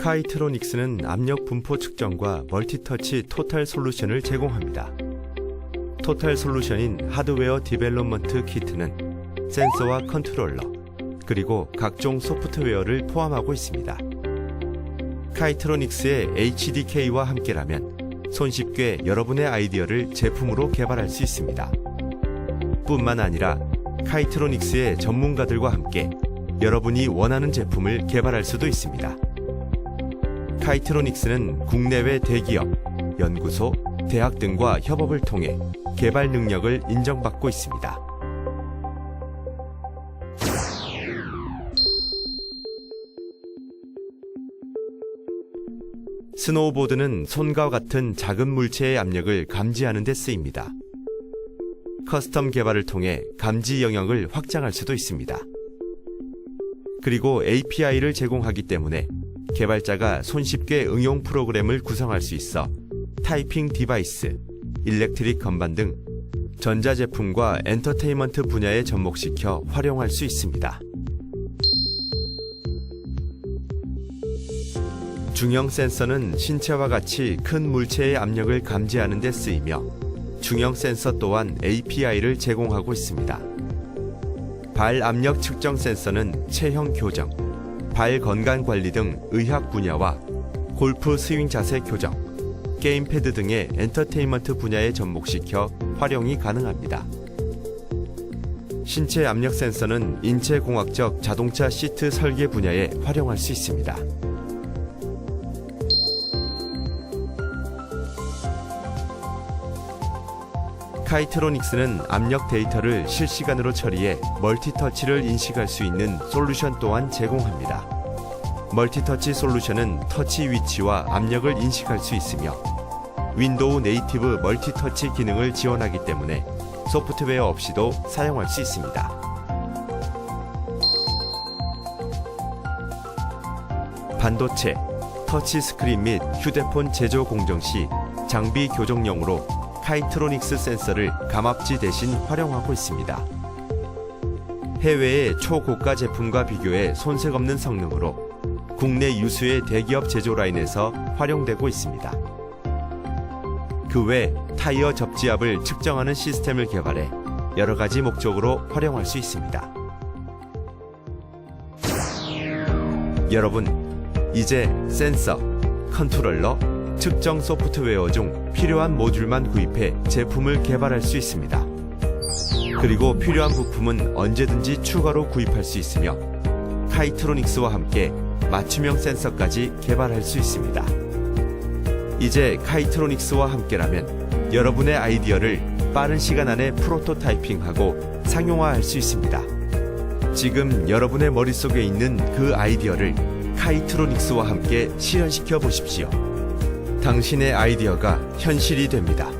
카이트로닉스는 압력 분포 측정과 멀티터치 토탈 솔루션을 제공합니다. 토탈 솔루션인 하드웨어 디벨롭먼트 키트는 센서와 컨트롤러, 그리고 각종 소프트웨어를 포함하고 있습니다. 카이트로닉스의 HDK와 함께라면 손쉽게 여러분의 아이디어를 제품으로 개발할 수 있습니다. 뿐만 아니라 카이트로닉스의 전문가들과 함께 여러분이 원하는 제품을 개발할 수도 있습니다. 카이트로닉스는 국내외 대기업, 연구소, 대학 등과 협업을 통해 개발 능력을 인정받고 있습니다. 스노우보드는 손과 같은 작은 물체의 압력을 감지하는 데 쓰입니다. 커스텀 개발을 통해 감지 영역을 확장할 수도 있습니다. 그리고 API를 제공하기 때문에 개발자가 손쉽게 응용 프로그램을 구성할 수 있어 타이핑 디바이스, 일렉트릭 건반 등 전자제품과 엔터테인먼트 분야에 접목시켜 활용할 수 있습니다. 중형 센서는 신체와 같이 큰 물체의 압력을 감지하는 데 쓰이며 중형 센서 또한 API를 제공하고 있습니다. 발 압력 측정 센서는 체형 교정, 발 건강 관리 등 의학 분야와 골프 스윙 자세 교정, 게임 패드 등의 엔터테인먼트 분야에 접목시켜 활용이 가능합니다. 신체 압력 센서는 인체 공학적 자동차 시트 설계 분야에 활용할 수 있습니다. 카이트로닉스는 압력 데이터를 실시간으로 처리해 멀티터치를 인식할 수 있는 솔루션 또한 제공합니다. 멀티터치 솔루션은 터치 위치와 압력을 인식할 수 있으며 윈도우 네이티브 멀티터치 기능을 지원하기 때문에 소프트웨어 없이도 사용할 수 있습니다. 반도체, 터치 스크린 및 휴대폰 제조 공정 시 장비 교정용으로 카이트로닉스 센서를 감압지 대신 활용하고 있습니다. 해외의 초고가 제품과 비교해 손색 없는 성능으로 국내 유수의 대기업 제조 라인에서 활용되고 있습니다. 그 외 타이어 접지압을 측정하는 시스템을 개발해 여러 가지 목적으로 활용할 수 있습니다. 여러분, 이제 센서, 컨트롤러, 측정 소프트웨어 중 필요한 모듈만 구입해 제품을 개발할 수 있습니다. 그리고 필요한 부품은 언제든지 추가로 구입할 수 있으며 카이트로닉스와 함께 맞춤형 센서까지 개발할 수 있습니다. 이제 카이트로닉스와 함께라면 여러분의 아이디어를 빠른 시간 안에 프로토타이핑하고 상용화할 수 있습니다. 지금 여러분의 머릿속에 있는 그 아이디어를 카이트로닉스와 함께 실현시켜 보십시오. 당신의 아이디어가 현실이 됩니다.